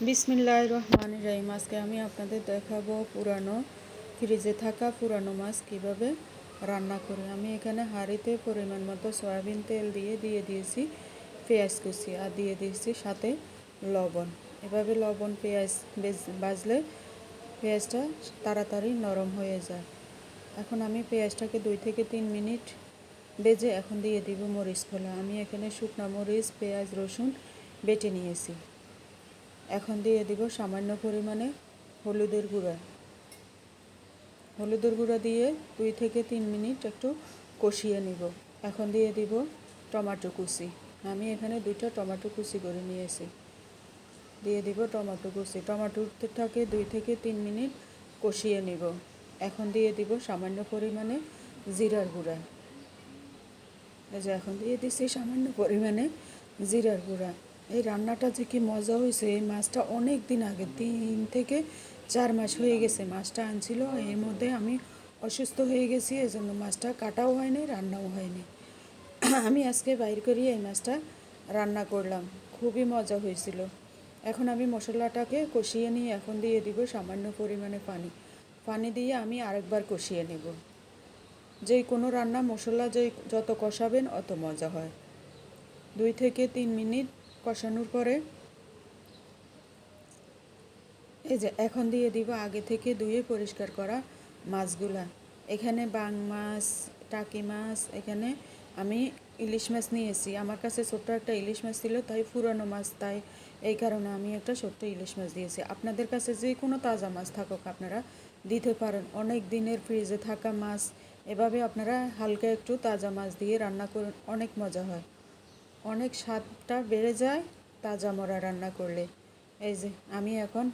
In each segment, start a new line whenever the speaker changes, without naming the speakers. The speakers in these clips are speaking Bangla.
বিসমিল্লাহ রহমান রাহিম। আজকে আমি আপনাদের দেখাবো পুরানো ফ্রিজে থাকা পুরানো মাছ কীভাবে রান্না করি। আমি এখানে হাঁড়িতে পরিমাণ মতো সয়াবিন তেল দিয়ে দিয়ে দিয়েছি পেঁয়াজ কুচি আর দিয়ে দিয়েছি সাথে লবণ। এভাবে লবণ, পেঁয়াজ বেজ- ভাজলে পেঁয়াজটা তাড়াতাড়ি নরম হয়ে যায়। এখন আমি পেঁয়াজটাকে দুই থেকে তিন মিনিট বেজে এখন দিয়ে দিব মরিচ খোলা। আমি এখানে শুকনো মরিচ, পেঁয়াজ, রসুন বেটে নিয়েছি। এখন দিয়ে দিব সামান্য পরিমাণে হলুদের গুঁড়া। হলুদের গুঁড়া দিয়ে দুই থেকে তিন মিনিট একটু কষিয়ে নিব। এখন দিয়ে দিব টমেটো কুচি। আমি এখানে দুইটা টমেটো কুচি করে নিয়েছি। দিয়ে দিব টমেটো কুচি। টমেটোটাকে দুই থেকে তিন মিনিট কষিয়ে নিব। এখন দিয়ে দিব সামান্য পরিমাণে জিরার গুঁড়া। এই যে এখন দিয়ে দিচ্ছি সামান্য পরিমাণে জিরার গুঁড়া। এই রান্নাটা যে কি মজা হয়েছে, এই মাছটা অনেক দিন আগে, তিন থেকে চার মাস হয়ে গেছে মাছটা আনছিল। এর মধ্যে আমি অসুস্থ হয়ে গেছি, এজন্য মাছটা কাটাও হয়নি, রান্নাও হয়নি। আমি আজকে বাইর করি এই মাছটা রান্না করলাম। খুবই মজা হয়েছিল। এখন আমি মশলাটাকে কষিয়ে নিয়ে এখন দিয়ে দিব সামান্য পরিমাণে পানি। পানি দিয়ে আমি আরেকবার কষিয়ে নেব। যে কোনো রান্না মশলা যে যত কষাবেন, অত মজা হয়। দুই থেকে তিন মিনিট কষানোর পরে এই যে এখন দিয়ে দিব আগে থেকে ধুয়ে পরিষ্কার করা মাছগুলা। এখানে বাং মাছ, টাকি মাছ, এখানে আমি ইলিশ মাছ নিয়েছি। আমার কাছে ছোট্ট একটা ইলিশ মাছ ছিল, তাই পুরানো মাছ, তাই এই কারণে আমি একটা ছোট্ট ইলিশ মাছ দিয়েছি। আপনাদের কাছে যে কোনো তাজা মাছ থাকুক, আপনারা দিতে পারেন। অনেক দিনের ফ্রিজে থাকা মাছ, এভাবে আপনারা হালকা একটু তাজা মাছ দিয়ে রান্না করুন, অনেক মজা হয়। অনেক স্বাদটা বেড়ে যায় তাজা মরা রান্না করলে। এই যে, আমি এখন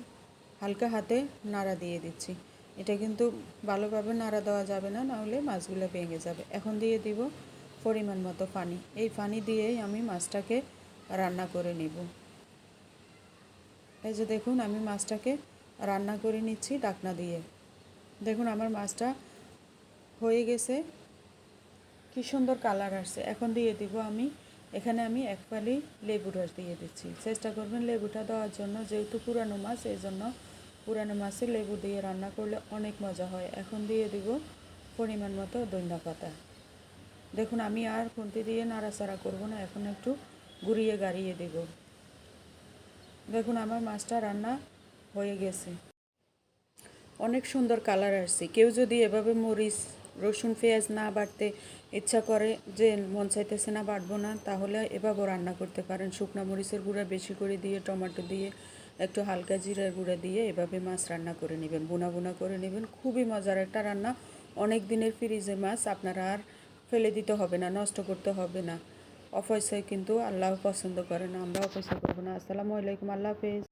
হালকা হাতে নাড়া দিয়ে দিচ্ছি। এটা কিন্তু ভালোভাবে নাড়া দেওয়া যাবে না, নাহলে মাছগুলো ভেঙে যাবে। এখন দিয়ে দিব পরিমাণ মতো পানি এই পানি দিয়েই আমি মাছটাকে রান্না করে নিব। এই যে দেখুন, আমি মাছটাকে রান্না করে নিচ্ছি ডাকনা দিয়ে। দেখুন, আমার মাছটা হয়ে গেছে। কি সুন্দর কালার আসছে। এখন দিয়ে দিব আমি এখানে আমি এক ফালি লেবু রস দিয়ে দিচ্ছি। চেষ্টা করবেন লেবুটা দেওয়ার জন্য, যেহেতু পুরানো মাছ এই জন্য পুরানো মাছে লেবু দিয়ে রান্না করলে অনেক মজা হয়। এখন দিয়ে দিব পরিমাণ মতো ধনিয়া পাতা। দেখুন, আমি আর খুন্তি দিয়ে নাড়াচাড়া করব না, এখন একটু গুঁড়িয়ে গাড়িয়ে দেব। দেখুন, আমার মাছটা রান্না হয়ে গেছে। অনেক সুন্দর কালার আসছে। কেউ যদি এভাবে মরিচ রসুন, পেঁয়াজ না বাটতে ইচ্ছা করে যে মন চাইতেছে না বাটবো না, তাহলে এভাবেও রান্না করতে পারেন। শুকনো মরিচের গুঁড়া বেশি করে দিয়ে, টমেটো দিয়ে, একটু হালকা জিরার গুঁড়া দিয়ে এভাবে মাছ রান্না করে নেবেন। বোনা বোনা করে নেবেন। খুবই মজার একটা রান্না। অনেক দিনের ফ্রিজে মাছ আপনারা আর ফেলে দিতে হবে না, নষ্ট করতে হবে না। অপয়সায় কিন্তু আল্লাহ পছন্দ করে না আমরা অপয়সা করব না। আসসালামু আলাইকুম, আল্লাহ হাফেজ।